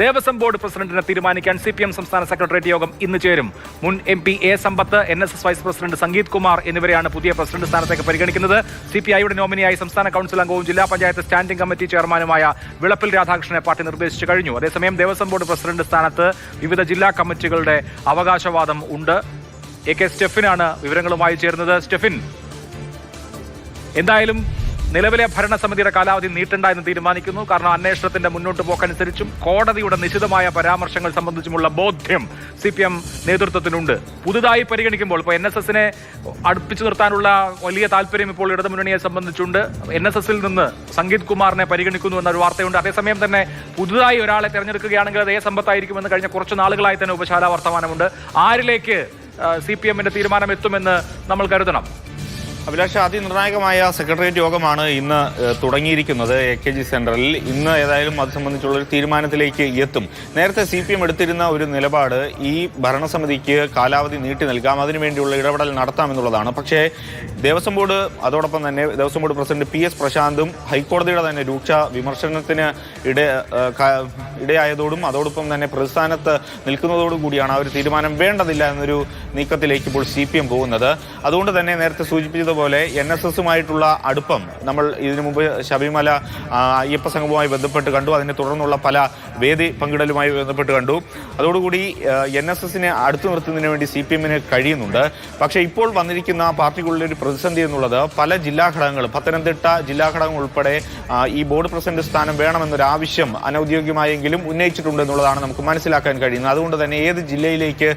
Devaswom board പ്രസിഡന്റിനെ തീരുമാനിക്കാൻ C P M സംസ്ഥാന സെക്രട്ടേറിയറ്റ് യോഗം ഇന്ന് ചേരും. മുൻ M P A Sampath N S S vice president Sangeeth Kumar എന്നിവരെയാണ് പുതിയ പ്രസിഡന്റ് സ്ഥാനത്തേക്ക് പരിഗണിക്കുന്നത്. സി പി ഐയുടെ നോമിനിയായി സംസ്ഥാന കൌൺസിൽ അംഗവും ജില്ലാ പഞ്ചായത്ത് സ്റ്റാൻഡിംഗ് കമ്മിറ്റി ചെയർമാനുമായ വിളപ്പിൽ രാധാകൃഷ്ണനെ പാർട്ടി നിർദ്ദേശിച്ചു കഴിഞ്ഞു. അതേസമയം ദേവസ്വം ബോർഡ് പ്രസിഡന്റ് സ്ഥാനത്ത് വിവിധ ജില്ലാ കമ്മിറ്റികളുടെ അവകാശവാദം ഉണ്ട്. എ കെ സ്റ്റെഫിനാണ് വിവരങ്ങളുമായി ചേർന്നത് സ്റ്റെഫിൻ എന്തായാലും നിലവിലെ ഭരണസമിതിയുടെ കാലാവധി നീട്ടണ്ട എന്ന് തീരുമാനിക്കുന്നു. കാരണം അന്വേഷണത്തിന്റെ മുന്നോട്ട് പോക്കനുസരിച്ചും കോടതിയുടെ നിശിതമായ പരാമർശങ്ങൾ സംബന്ധിച്ചുമുള്ള ബോധ്യം സി പി എം നേതൃത്വത്തിനുണ്ട്. പുതുതായി പരിഗണിക്കുമ്പോൾ ഇപ്പോൾ എൻ എസ് എസിനെ അടുപ്പിച്ചു നിർത്താനുള്ള വലിയ താല്പര്യം ഇപ്പോൾ ഇടതുമുന്നണിയെ സംബന്ധിച്ചുണ്ട്. എൻ എസ് എസിൽ നിന്ന് സംഗീത് കുമാറിനെ പരിഗണിക്കുന്നു എന്നൊരു വാർത്തയുണ്ട്. അതേസമയം തന്നെ പുതുതായി ഒരാളെ തെരഞ്ഞെടുക്കുകയാണെങ്കിൽ അത് ഏ സമ്പത്തായിരിക്കുമെന്ന് കഴിഞ്ഞ കുറച്ച് നാളുകളായി തന്നെ ഉപശാല വർത്തമാനമുണ്ട്. ആരിലേക്ക് സി പി എമ്മിന്റെ തീരുമാനം എത്തുമെന്ന് നമ്മൾ കരുതണം. അഭിലാഷ അതിനിർണായകമായ സെക്രട്ടേറിയറ്റ് യോഗമാണ് ഇന്ന് തുടങ്ങിയിരിക്കുന്നത് എ കെ ജി സെന്ററിൽ. ഇന്ന് ഏതായാലും അത് സംബന്ധിച്ചുള്ള ഒരു തീരുമാനത്തിലേക്ക് എത്തും. നേരത്തെ സി പി എം എടുത്തിരുന്ന ഒരു നിലപാട് ഈ ഭരണസമിതിക്ക് കാലാവധി നീട്ടി നൽകാം. അതിനുവേണ്ടിയുള്ള ഇടപെടൽ നടത്താമെന്നുള്ളതാണ് പക്ഷേ ദേവസ്വം ബോർഡ് അതോടൊപ്പം തന്നെ Devaswom board president P S പ്രശാന്തും ഹൈക്കോടതിയുടെ തന്നെ രൂക്ഷ വിമർശനത്തിന് ഇട ഇടയായതോടും അതോടൊപ്പം തന്നെ പ്രതിസ്ഥാനത്ത് നിൽക്കുന്നതോടും കൂടിയാണ് ആ ഒരു തീരുമാനം വേണ്ടതില്ല എന്നൊരു നീക്കത്തിലേക്ക് ഇപ്പോൾ സി പി എം പോകുന്നത്. അതുകൊണ്ട് തന്നെ നേരത്തെ സൂചിപ്പിച്ചതുപോലെ എൻ എസ് എസുമായിട്ടുള്ള അടുപ്പം നമ്മൾ ഇതിനു മുമ്പ് ശബരിമല അയ്യപ്പ സംഘവുമായി ബന്ധപ്പെട്ട് കണ്ടു. അതിനെ തുടർന്നുള്ള പല വേദി പങ്കിടലുമായി ബന്ധപ്പെട്ട് കണ്ടു. അതോടുകൂടി എൻ എസ് എസിനെ അടുത്തു നിർത്തുന്നതിന് വേണ്ടി സി പി എമ്മിന് കഴിയുന്നുണ്ട്. പക്ഷേ ഇപ്പോൾ വന്നിരിക്കുന്ന പാർട്ടികളുടെ ഒരു പ്രതിസന്ധി എന്നുള്ളത് പല ജില്ലാ ഘടകങ്ങൾ പത്തനംതിട്ട ജില്ലാ ഘടകം ഉൾപ്പെടെ ഈ ബോർഡ് പ്രസിഡന്റ് സ്ഥാനം വേണമെന്നൊരു ആവശ്യം അനൌദ്യോഗികമായെങ്കിലും ഉന്നയിച്ചിട്ടുണ്ട് എന്നുള്ളതാണ് നമുക്ക് മനസ്സിലാക്കാൻ കഴിയുന്നത്. അതുകൊണ്ട് തന്നെ ഏത് ജില്ലയിലേക്ക്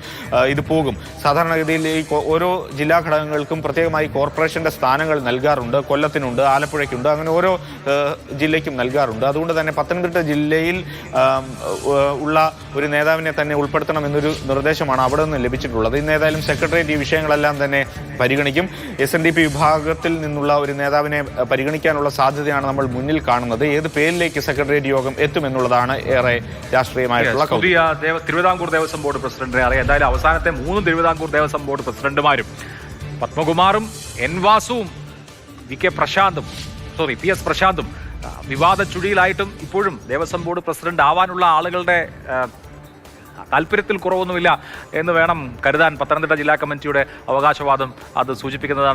ഇത് പോകും? സാധാരണഗതിയിൽ ഓരോ ജില്ലാ ഘടകങ്ങൾക്കും പ്രത്യേകമായി കോർപ്പറേഷന്റെ സ്ഥാനങ്ങൾ നൽകാറുണ്ട് കൊല്ലത്തിനുണ്ട് ആലപ്പുഴയ്ക്കുണ്ട് അങ്ങനെ ഓരോ ജില്ലയ്ക്കും നൽകാറുണ്ട്. അതുകൊണ്ട് തന്നെ പത്തനംതിട്ട ജില്ലയിൽ ഉള്ള ഒരു നേതാവിനെ തന്നെ ഉൾപ്പെടുത്തണം എന്നൊരു നിർദ്ദേശമാണ് അവിടെ നിന്ന് ലഭിച്ചിട്ടുള്ളത്. ഇന്ന് ഏതായാലും സെക്രട്ടേറിയറ്റ് ഈ വിഷയങ്ങളെല്ലാം തന്നെ പരിഗണിക്കും. എസ് എൻ ഡി പി വിഭാഗത്തിൽ നിന്നുള്ള ഒരു നേതാവിനെ പരിഗണിക്കാനുള്ള സാധ്യതയാണ് നമ്മൾ മുന്നിൽ കാണുന്നത്. ഏത് പേരിലേക്ക് സെക്രട്ടേറിയറ്റ് യോഗം എത്തുമെന്നുള്ളതാണ് ഏറെ രാഷ്ട്രീയമായിട്ടുള്ള പുതിയ തിരുവിതാംകൂർ ദേവസ്വം ബോർഡ് പ്രസിഡന്റിനെ അറിയാം എന്തായാലും അവസാനത്തെ മൂന്ന് തിരുവിതാംകൂർ ദേവസ്വം ബോർഡ് പ്രസിഡന്റുമാരും പത്മകുമാറും എൻ വാസുവും വി കെ പ്രശാന്തും സോറി പി എസ് പ്രശാന്തും വിവാദ ചുഴിയിലായിട്ടും ഇപ്പോഴും ദേവസ്വം ബോർഡ് പ്രസിഡന്റ് ആവാനുള്ള ആളുകളുടെ താല്പര്യത്തിൽ കുറവൊന്നുമില്ല എന്ന് വേണം കരുതാൻ പത്തനംതിട്ട ജില്ലാ കമ്മിറ്റിയുടെ അവകാശവാദം അത് സൂചിപ്പിക്കുന്നതാണ്.